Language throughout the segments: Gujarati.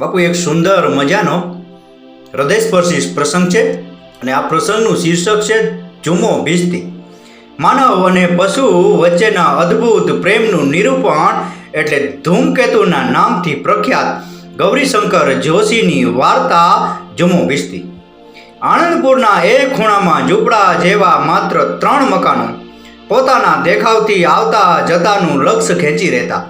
બાપુ, એક સુંદર મજાનો હૃદયસ્પર્શી પ્રસંગ છે અને આ પ્રસંગનું શીર્ષક છે જુમો ભીજતી માનવ અને પશુ વચ્ચેના અદ્ભુત પ્રેમનું નિરૂપણ એટલે ધૂમકેતુના નામથી પ્રખ્યાત ગૌરીશંકર જોશીની વાર્તા જુમો ભીજતી આણંદપુરના એક ખૂણામાં ઝૂંપડા જેવા માત્ર ત્રણ મકાનો પોતાના દેખાવથી આવતા જતાનું લક્ષ્ય ખેંચી રહેતા.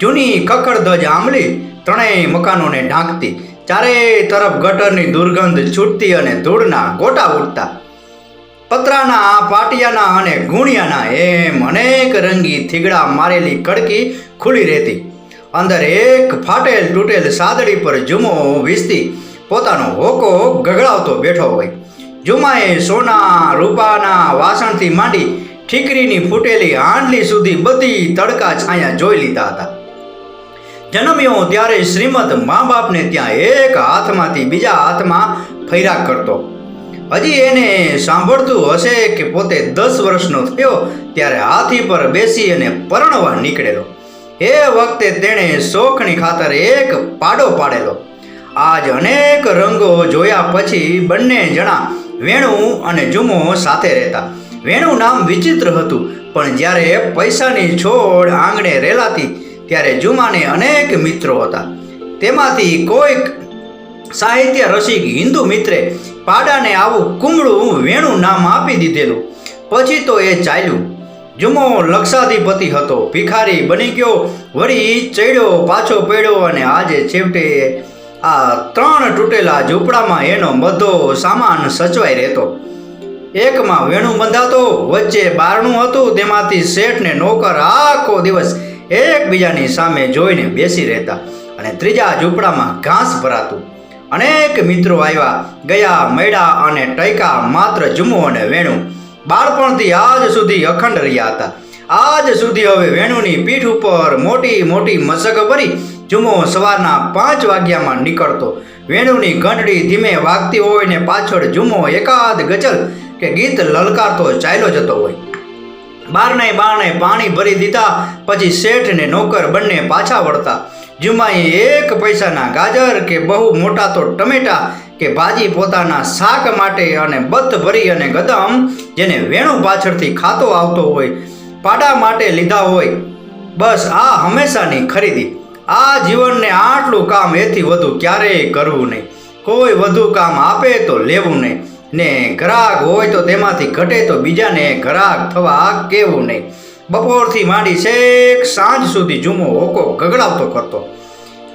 જૂની કકડધજ આંબલી ત્રણેય મકાનોને ઢાંકતી, ચારેય તરફ ગટરની દુર્ગંધ છૂટતી અને ધૂળના ગોટા ઉડતા. પતરાના, પાટિયાના અને ગુણિયાના એમ અનેક રંગી થીગડા મારેલી કડકી ખુલી રહેતી. અંદર એક ફાટેલ તૂટેલ સાદડી પર જુમો વીસતી. પોતાનો હોકો ગગડાવતો બેઠો હોય. જુમાએ સોના રૂપાના વાસણથી માંડી, ઠીકરીની ફૂટેલી હાંડલી સુધી બધી તડકા છાયા જોઈ લીધા હતા. જન્મ્યો ત્યારે શ્રીમદ મા બાપને ત્યાં એક હાથમાંથી બીજા હાથમાં ફૈરા કરતો. હજી એને સાંભળતું હશે કે પોતે દસ વર્ષનો થયો, ત્યારે હાથી પર બેસી અને પરણવા નીકળેલો. એ વખતે તેણે શોખની ખાતર એક પાડો પાડેલો. આજ અનેક રંગો જોયા પછી બંને જણા વેણુ અને જુમો સાથે રહેતા. વેણુ નામ વિચિત્ર હતું, પણ જ્યારે પૈસાની છોડ આંગણે રેલાતી ત્યારે જુમાને અનેક મિત્રો હતા. તેમાંથી કોઈક સાહિત્ય રસિક, હિન્દુ મિત્રે પાડાને આવું કુમળું વેણુ નામ આપી દીધેલું. પછી તો એ ચાલ્યું. જુમો લક્ષાધિપતિ હતો. ભિખારી બની ગયો. વળી ચડ્યો, પાછો પડ્યો અને આજે છેવટે આ ત્રણ તૂટેલા ઝૂંપડામાં એનો બધો સામાન સચવાઈ રહેતો. એકમાં વેણુ બંધાતો, વચ્ચે બારણું હતું. તેમાંથી શેઠને નોકર આખો દિવસ એકબીજાની સામે જોઈને બેસી રહેતા અને ત્રીજા ઝૂંપડામાં ઘાસ ભરાતું. અનેક મિત્રો આવ્યા, ગયા મૈડા અને ટૈકા માત્ર જુમો અને વેણુ. બાળપણથી આજ સુધી અખંડ રહ્યા હતા. આજ સુધી હવે વેણુની પીઠ ઉપર મોટી મોટી મસક ભરી જુમો સવારના પાંચ વાગ્યામાં નીકળતો. વેણુની ઘંટડી ધીમે વાગતી હોય ને પાછળ જુમો એકાદ ગચલ કે ગીત લલકારતો ચાલ્યો જતો હોય. બારણે બારણે પાણી ભરી દીધા, પછી શેઠ ને નોકર બંને પાછા વળતા. જુમાએ એક પૈસાના ગાજર કે બહુ મોટા તો ટમેટા કે ભાજી પોતાના શાક માટે અને બત ભરી અને ગદમ, જેને વેણું પાછળથી ખાતો આવતો હોય, પાડા માટે લીધા હોય. બસ આ હંમેશાની ખરીદી. આ જીવનને આટલું કામ એથી વધુ ક્યારેય કરવું નહીં. કોઈ વધુ કામ આપે તો લેવું નહીં. ને ઘરાક હોય તો તેમાંથી ઘટે તો બીજાને ગ્રાહક થવા કેવું નહીં. બપોરથી માંડી છેક સાંજ સુધી જુમો હોકો ગગડાવતો કરતો.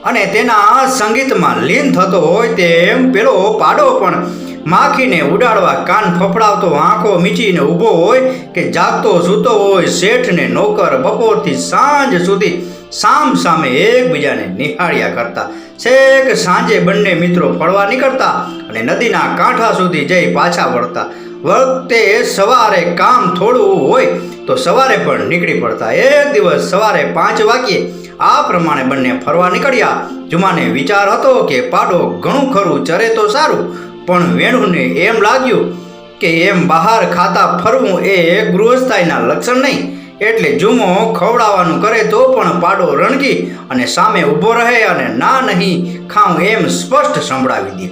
અને તેના સંગીતમાં લીન થતો હોય તેમ પેલો પાડો પણ માખીને ઉડાડવા કાન ફફડાવતો, આંખો મીચીને ઊભો હોય કે જાગતો, સૂતો હોય, શેઠને નોકર બપોરથી સાંજ સુધી સામ સામે એકબીજાને નિહાળ્યા કરતા. છેક સાંજે બંને મિત્રો ફરવા નીકળતા અને નદીના કાંઠા સુધી જઈ પાછા વળતા. વખતે સવારે કામ થોડું હોય તો સવારે પણ નીકળી પડતા. એક દિવસ સવારે પાંચ વાગ્યે આ પ્રમાણે બંને ફરવા નીકળ્યા. જુમાને વિચાર હતો કે પાડો ઘણું ખરું, ચરે તો સારું, પણ વેણુને એમ લાગ્યું કે એમ બહાર ખાતા ફરવું એ ગૃહસ્થાઈના લક્ષણ નહીં. એટલે જુમો ખવડાવવાનું કરે તો પણ પાડો રણકી અને સામે ઊભો રહે અને ના નહીં ખાઉં એમ સ્પષ્ટ સંભળાવી દે.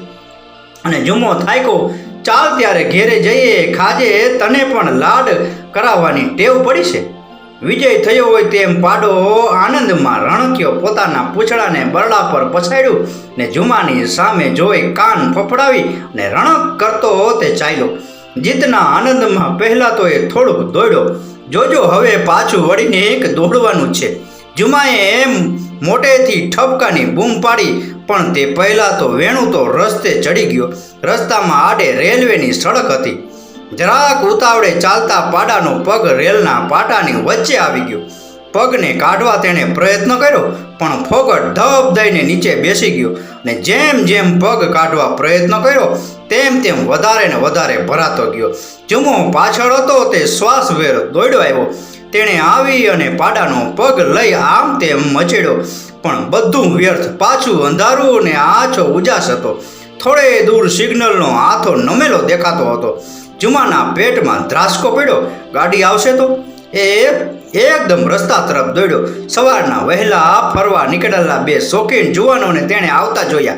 અને જુમો થાયકો, ચાલ ત્યારે ઘેરે જઈએ, ખાજે તને પણ લાડ કરાવવાની ટેવ પડી છે. વિજય થયો હોય તેમ પાડો આનંદમાં રણક્યો પોતાના પૂંછડાને બરડા પર પછાડ્યું ને જુમાની સામે જોઈ કાન ફફડાવી અને રણક કરતો તે ચાલ્યો. જીતના આનંદમાં પહેલાં તો એ થોડુંક દોડ્યો. જોજો, હવે પાછું વળીને એક દોડવાનું છે. જુમાએ એમ મોટેથી ઠપકાની બૂમ પાડી, પણ તે પહેલાં તો વેણુ તો રસ્તે ચડી ગયો. રસ્તામાં આડે રેલવેની સડક હતી. જરાક ઉતાવળે ચાલતા પાડાનો પગ રેલના પાટાની વચ્ચે આવી ગયો. પગને કાઢવા તેણે પ્રયત્ન કર્યો, પણ ફોગટ ધબ દઈને નીચે બેસી ગયો ને જેમ જેમ પગ કાઢવા પ્રયત્ન કર્યો તેમ તેમ વધારે ને વધારે ભરાતો ગયો. જુમો પાછળ હતો તે શ્વાસ વેર દોડ્યો આવ્યો. તેણે આવી અને પાડાનો પગ લઈ આમ તેમ મચેડ્યો. પણ બધું વ્યર્થ, પાછું અંધારું ને આછો ઉજાસ હતો. થોડે દૂર સિગ્નલનો હાથો નમેલો દેખાતો હતો. જુમાના પેટમાં ધ્રાસકો પડ્યો. ગાડી આવશે તો? એ એકદમ રસ્તા તરફ દોડ્યો. સવારના વહેલા ફરવા નીકળેલા બે શોખીન જુવાનોને તેણે આવતા જોયા.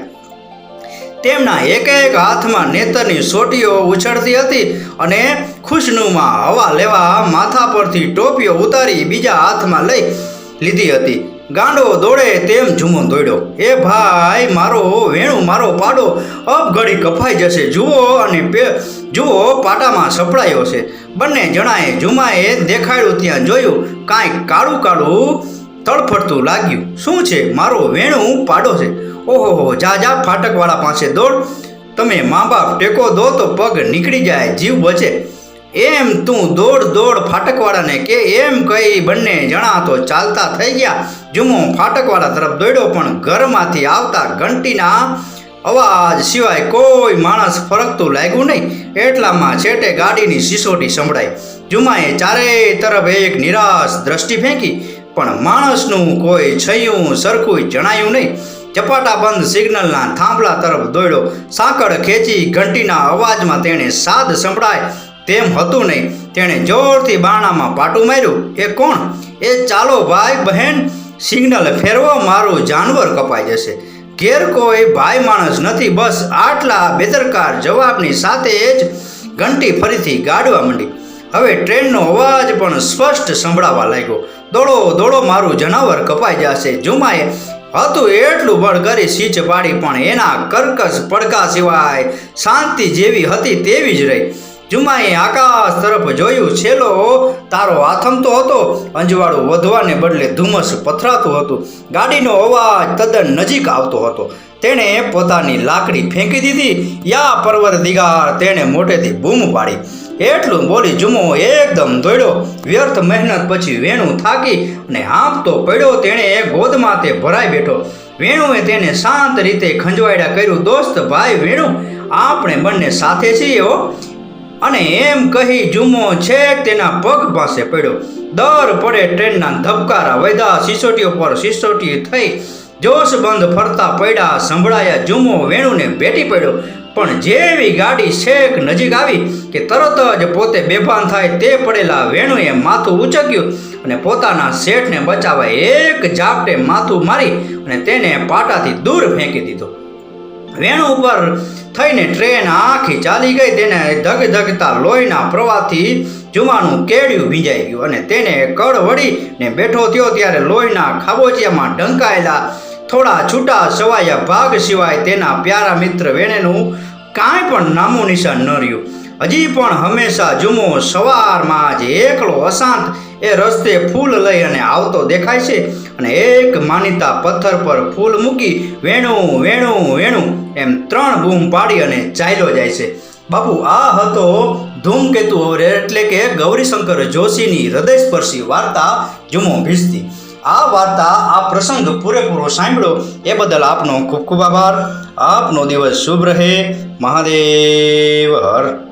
તેમના એક એક હાથમાં નેતરની સોટીઓ ઉછળતી હતી અને ખુશનુમાં હવા લેવા માથા પરથી ટોપીઓ ઉતારી બીજા હાથમાં લઈ લીધી હતી. ગાંડો દોડે તેમ જુમો દોડ્યો. એ ભાઈ, મારો વેણું, મારો પાડો અબઘડી કપાઈ જશે. જુઓ અને જુઓ પાટામાં સપડાયો છે. બંને જણાએ ઝુમાએ દેખાડ્યું, ત્યાં જોયું, કાંઈક કાળું કાળું તડફડતું લાગ્યું. શું છે? મારો વેણું પાડો છે. ઓહો જા જા, ફાટકવાળા પાસે દોડ. તમે મા બાપ ટેકો દો તો પગ નીકળી જાય, જીવ બચે. એમ તું દોડ દોડ ફાટકવાળાને કે એમ કઈ બંને જણા તો ચાલતા થઈ ગયા. જુમો ફાટકવાળા તરફ દોડ્યો, પણ ઘરમાંથી આવતા ઘંટીના અવાજ સિવાય કોઈ માણસ ફરકતું લાગ્યું નહીં. એટલામાં છેટે ગાડીની સિસોટી સંભળાઈ. જુમાએ ચારેય તરફ એક નિરાશ દ્રષ્ટિ ફેંકી. પણ માણસનું કોઈ છયું સરખું જણાયું નહીં. ચપાટા બંધ સિગ્નલના થાંભલા તરફ દોડ્યો. સાંકળ ખેંચી ઘંટીના અવાજમાં તેણે સાદ સંભળાય તેમ હતું નહીં. તેણે જોરથી બાણામાં પાટું માર્યું. એ કોણ? એ ચાલો ભાઈ બહેન, સિગ્નલ ફેરવો, મારું જાનવર કપાઈ જશે. ઘેર કોઈ ભાઈ માણસ નથી, બસ. આટલા બેદરકાર જવાબની સાથે જ ઘંટી ફરીથી ગાડવા માંડી. હવે ટ્રેનનો અવાજ પણ સ્પષ્ટ સંભળાવા લાગ્યો. દોડો દોડો મારું જનાવર કપાઈ જશે. જુમાએ હતું એટલું બળ કરી સીચ પાડી, પણ એના કર્કશ પડકા સિવાય શાંતિ જેવી હતી તેવી જ રહી. જુમાએ આકાશ તરફ જોયું, છેલ્લો તારો આથમતો હતો. અંજવાળું વધવાને બદલે ધુમ્મસ પથરાતું હતું. ગાડીનો અવાજ તદ્દન નજીક આવતો હતો. તેણે પોતાની લાકડી ફેંકી દીધી. યા પર્વત દિગાર તેણે મોટેથી બૂમ પાડી. એટલું બોલી જુમો એકદમ દોડ્યો. વ્યર્થ મહેનત પછી વેણું થાકી અને હાંફતો પડ્યો તેણે એ ગોદમાં તે ભરાઈ બેઠો. વેણુએ તેને શાંત રીતે ખંજવાયડા કર્યું, દોસ્ત ભાઈ વેણુ, આપણે બંને સાથે છીએ હો. અને એમ કહી જુમો છેક તેના પગ પાસે પડ્યો. દર પડે ટ્રેનના ધબકારા વૈદા સિસોટીઓ પર સિસોટી થઈ જોશ બંધ ફરતા પડ્યા, સંભળાયા જુમો વેણુને ભેટી પડ્યો. પણ જેવી ગાડી છેક નજીક આવી કે તરત જ પોતે બેભાન થાય તે પડેલા વેણુએ માથું ઉચક્યું અને પોતાના શેઠને બચાવવા એક ઝાપટે માથું મારી અને તેને પાટાથી દૂર ફેંકી દીધો. વેણુ ઉપર થઈને ટ્રેન આખી ચાલી ગઈ, તેને ધગ ધગતા લોહીના પ્રવાહથી જુમાનું કેળ્યું ભીંજાઈ ગયું અને તેને કળ વળીને બેઠો થયો ત્યારે લોહીના ખાબોચિયામાં ઢંકાયેલા થોડા છૂટા સવાયા ભાગ સિવાય તેના પ્યારા મિત્ર વેણેનું કાંઈ પણ નામું નિશાન ન રહ્યું. હજી પણ હંમેશા જુમો સવારમાં જ એકલો અશાંત એ રસ્તે ફૂલ લઈ અને આવતો દેખાય છે અને એક માનીતા પથ્થર પર ફૂલ મૂકી વેણું વેણું વેણું એમ ત્રણ બૂમ પાડી અને ચાલ્યો જાય છે. બાપુ, આ હતો ધૂમકેતુ એટલે કે ગૌરીશંકર જોશીની હૃદયસ્પર્શી વાર્તા જુમો ભીજતી આ વાર્તા, આ પ્રસંગ પૂરેપૂરો સાંભળ્યો એ બદલ આપનો ખૂબ ખૂબ આભાર. આપનો દિવસ શુભ રહે. મહાદેવ હર.